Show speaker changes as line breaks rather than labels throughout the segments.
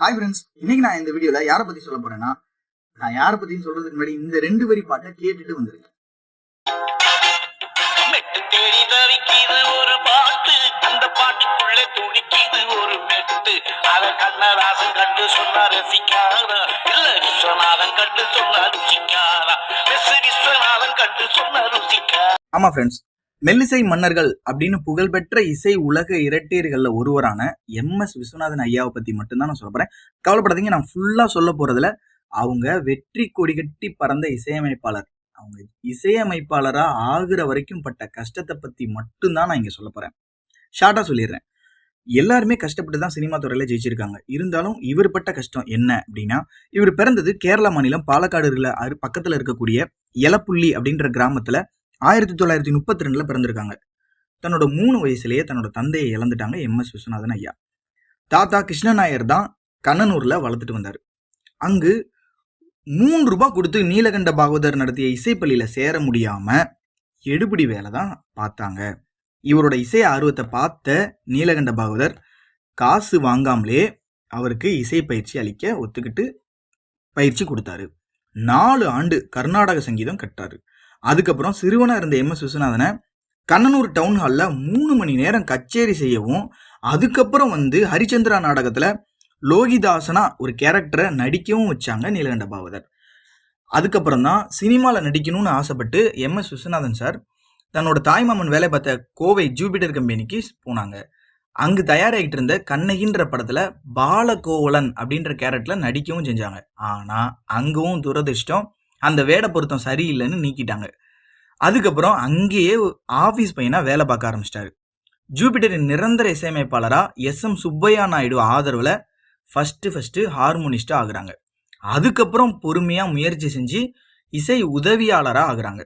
Hi friends இன்னைக்கு நான் இந்த வீடியோல யாரை பத்தி சொல்ல போறேன்னா நான் யாரை பத்தியும் சொல்றதுக்கு முன்னாடி இந்த ரெண்டு வரி பாட்டை கேட்டுட்டு
அத கண்ணதாசன் கண்டு சொன்னா ரசிக்காரா இல்ல விஸ்வநாதன் கண்டு சொன்னா ருசிக்காரா எஸ் விஸ்வநாதன் கண்டு சொன்னா ருசிக்கா
ஆமா ஃப்ரெண்ட்ஸ் மெல்லிசை மன்னர்கள் அப்படின்னு புகழ்பெற்ற இசை உலக இரட்டையர்கள்ல ஒருவரான எம் எஸ் விஸ்வநாதன் ஐயாவை பத்தி மட்டும்தான் நான் சொல்ல போறேன். கவலைப்படாதீங்க நான் ஃபுல்லா சொல்ல போறதுல அவங்க வெற்றி கொடி கட்டி பறந்த இசையமைப்பாளர். அவங்க இசையமைப்பாளரா ஆகுற வரைக்கும் பட்ட கஷ்டத்தை பத்தி மட்டும்தான் நான் இங்க சொல்ல போறேன். ஷார்ட்டா சொல்லிடுறேன். எல்லாருமே கஷ்டப்பட்டு தான் சினிமா துறையில ஜெயிச்சிருக்காங்க. இருந்தாலும் இவர் பட்ட கஷ்டம் என்ன அப்படின்னா இவர் பிறந்தது கேரளா மாநிலம் பாலக்காடுகளில் அரு பக்கத்துல இருக்கக்கூடிய எலப்புள்ளி அப்படின்ற கிராமத்துல ஆயிரத்தி தொள்ளாயிரத்தி முப்பத்தி ரெண்டில் பிறந்திருக்காங்க. தன்னோட மூணு வயசுலேயே தன்னோட தந்தையை இழந்துட்டாங்க எம். எஸ். விஸ்வநாதன் ஐயா. தாத்தா கிருஷ்ணநாயர் தான் கண்ணனூரில் வளர்த்துட்டு வந்தார். அங்கு மூன்று ரூபாய் கொடுத்து நீலகண்ட பாகவதர் நடத்திய இசைப்பள்ளியில் சேர முடியாமல் எடுபிடி வேலை தான் பார்த்தாங்க. இவரோட இசை ஆர்வத்தை பார்த்த நீலகண்ட பாகவதர் காசு வாங்காமலே அவருக்கு இசை பயிற்சி அளிக்க ஒத்துக்கிட்டு பயிற்சி கொடுத்தாரு. நாலு ஆண்டு கர்நாடக சங்கீதம் கட்டாரு அதுக்கப்புறம் சிறுவனாக இருந்த எம் எஸ் விஸ்வநாதனை கண்ணனூர் டவுன் ஹாலில் மூணு மணி நேரம் கச்சேரி செய்யவும் அதுக்கப்புறம் வந்து ஹரிச்சந்திரா நாடகத்தில் லோகிதாசனா ஒரு கேரக்டரை நடிக்கவும் வச்சாங்க நீலகண்ட பாவதர். அதுக்கப்புறம் தான் சினிமாவில் நடிக்கணும்னு ஆசைப்பட்டு எம் எஸ் விஸ்வநாதன் சார் தன்னோட தாய்மாமன் வேலை பார்த்த கோவை ஜூபிட்டர் கம்பெனிக்கு போனாங்க. அங்கு தயாராகிட்டு இருந்த கண்ணகின்ற படத்தில் பாலகோவலன் அப்படின்ற கேரக்டரில் நடிக்கவும் செஞ்சாங்க. ஆனால் அங்கவும் துரதிர்ஷ்டம் அந்த வேட பொருத்தம் சரியில்லைன்னு நீக்கிட்டாங்க. அதுக்கப்புறம் அங்கேயே ஆஃபீஸ் பையனாக வேலை பார்க்க ஆரம்பிச்சிட்டாரு. ஜூபிட்டரின் நிரந்தர இசையமைப்பாளராக எஸ். எம். சுப்பையா நாயுடு ஆதரவில் ஃபஸ்ட்டு ஃபஸ்ட்டு ஹார்மோனிஸ்டாக ஆகுறாங்க. அதுக்கப்புறம் பொறுமையாக முயற்சி செஞ்சு இசை உதவியாளராக ஆகுறாங்க.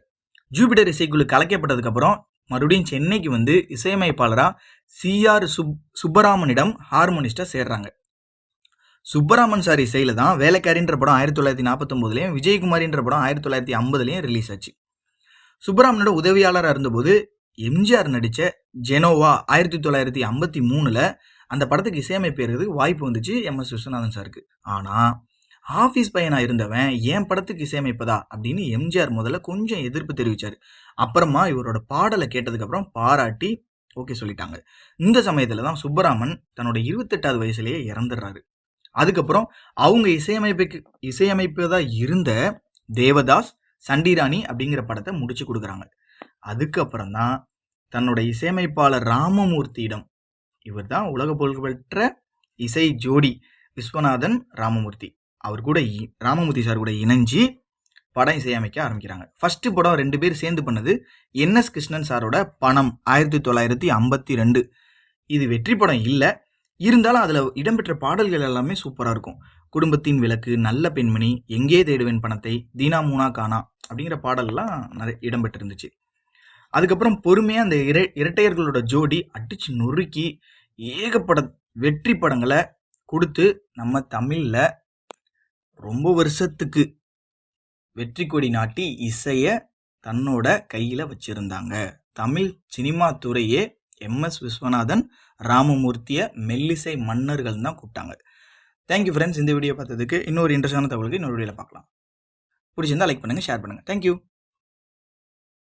ஜூபிட்டர் இசைக்குழு கலைக்கப்பட்டதுக்கப்புறம் மறுபடியும் சென்னைக்கு வந்து இசையமைப்பாளராக சிஆர் சுப் சுப்பராமனிடம் ஹார்மோனிஸ்டாக சேர்றாங்க. சுப்பராமன் சார் இசையில் தான் வேலைக்காரின்ற படம் ஆயிரத்தி தொள்ளாயிரத்தி நாற்பத்தொம்போதுலேயும் விஜயகுமாரின்ற படம் ஆயிரத்தி தொள்ளாயிரத்தி ஐம்பதுலையும் ரிலீஸ் ஆச்சு. சுப்பராமனோட உதவியாளராக இருந்தபோது எம்ஜிஆர் நடித்த ஜெனோவா ஆயிரத்தி தொள்ளாயிரத்தி ஐம்பத்தி மூணில் அந்த படத்துக்கு இசையமைப்பேறதுக்கு வாய்ப்பு வந்துச்சு எம் எஸ் விஸ்வநாதன் சாருக்கு. ஆனால் ஆஃபீஸ் பையனாக இருந்தவன் என் படத்துக்கு இசையமைப்பதா அப்படின்னு எம்ஜிஆர் முதல்ல கொஞ்சம் எதிர்ப்பு தெரிவித்தார் அப்புறமா இவரோட பாடலை கேட்டதுக்கப்புறம் பாராட்டி ஓகே சொல்லிட்டாங்க. இந்த சமயத்தில் தான் சுப்பராமன் தன்னோட இருபத்தெட்டாவது வயசுலேயே இறந்துடுறாரு. அதுக்கப்புறம் அவங்க இசையமைப்புக்கு இசையமைப்பதாக இருந்த தேவதாஸ் சண்டிராணி அப்படிங்கிற படத்தை முடிச்சு கொடுக்குறாங்க. அதுக்கப்புறம் தான் தன்னோட இசையமைப்பாளர் ராமமூர்த்தியிடம் இவர் தான் உலக புகழ்பெற்ற இசை ஜோடி விஸ்வநாதன் ராமமூர்த்தி. அவர் கூட இ- ராமமூர்த்தி சார் கூட இணைஞ்சு படம் இசையமைக்க ஆரம்பிக்கிறாங்க. ஃபர்ஸ்ட் படம் ரெண்டு பேர் சேர்ந்து பண்ணது என் எஸ் கிருஷ்ணன் சாரோட பணம் ஆயிரத்தி தொள்ளாயிரத்தி ஐம்பத்தி ரெண்டு. இது வெற்றி படம் இல்லை இருந்தாலும் அதில் இடம்பெற்ற பாடல்கள் எல்லாமே சூப்பராக இருக்கும். குடும்பத்தின் விளக்கு நல்ல பெண்மணி எங்கே தேடுவேன் பணத்தை தீனா மூனா கானா அப்படிங்கிற பாடல்லாம் நிறைய இடம்பெற்றிருந்துச்சு. அதுக்கப்புறம் பொறுமையாக அந்த இர இரட்டையர்களோட ஜோடி அடிச்சு நொறுக்கி ஏகப்பட வெற்றி படங்களை கொடுத்து நம்ம தமிழில் ரொம்ப வருஷத்துக்கு வெற்றி கொடி நாட்டி இசையை தன்னோட கையில் வச்சுருந்தாங்க. தமிழ் சினிமா துறையே எம்எஸ் விஸ்வநாதன் ராமமூர்த்தியை மெல்லிசை மன்னர்கள் தான் கூப்பிட்டாங்க. தேங்க்யூ ஃப்ரெண்ட்ஸ் இந்த வீடியோ பார்த்ததுக்கு இன்னொரு இன்ட்ரெஸ்டான தகவலுக்கு இன்னொரு வீடியோவில் பார்க்கலாம். பிடிச்சிருந்தா லைக் பண்ணுங்கள் ஷேர் பண்ணுங்கள் தேங்க்யூ